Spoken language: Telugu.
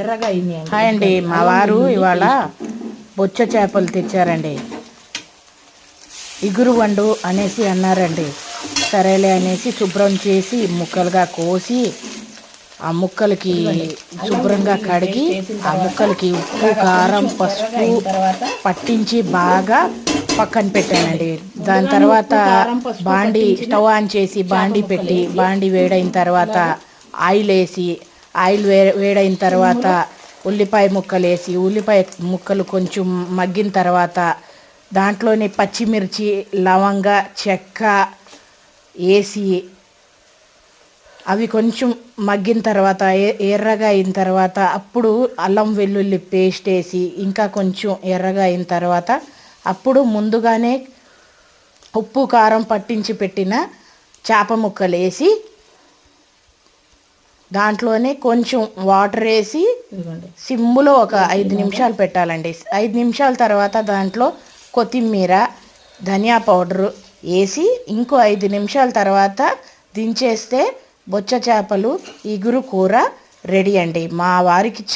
ఎర్రగా హాయ్ అండి. మా వారు ఇవాళ బొచ్చ చేపలు తెచ్చారండి. ఇగురు వండు అనేసి అన్నారండి. సరేలే అనేసి శుభ్రం చేసి ముక్కలుగా కోసి ఆ ముక్కలకి శుభ్రంగా కడిగి ఆ ముక్కలకి ఉప్పు కారం పసుపు పట్టించి బాగా పక్కన పెట్టానండి. దాని తర్వాత బాండి స్టవ్ ఆన్ చేసి బాండి పెట్టి బాండి వేడైన తర్వాత ఆయిల్ వేసి ఆయిల్ వే వేడైన తర్వాత ఉల్లిపాయ ముక్కలు వేసి ఉల్లిపాయ ముక్కలు కొంచెం మగ్గిన తర్వాత దాంట్లోనే పచ్చిమిర్చి లవంగ చెక్క వేసి అవి కొంచెం మగ్గిన తర్వాత ఎ- ఎర్రగా అయిన తర్వాత అప్పుడు అల్లం వెల్లుల్లి పేస్ట్ వేసి ఇంకా కొంచెం ఎర్రగా అయిన తర్వాత అప్పుడు ముందుగానే ఉప్పు కారం పట్టించి పెట్టిన చేప ముక్కలు వేసి దాంట్లోనే కొంచెం వాటర్ వేసి సిమ్ములో ఒక ఐదు నిమిషాలు పెట్టాలండి. ఐదు నిమిషాల తర్వాత దాంట్లో కొత్తిమీర ధనియా పౌడరు వేసి ఇంకో ఐదు నిమిషాల తర్వాత దించేస్తే బొచ్చ చేపలు ఇగురు కూర రెడీ అండి. మా వారికి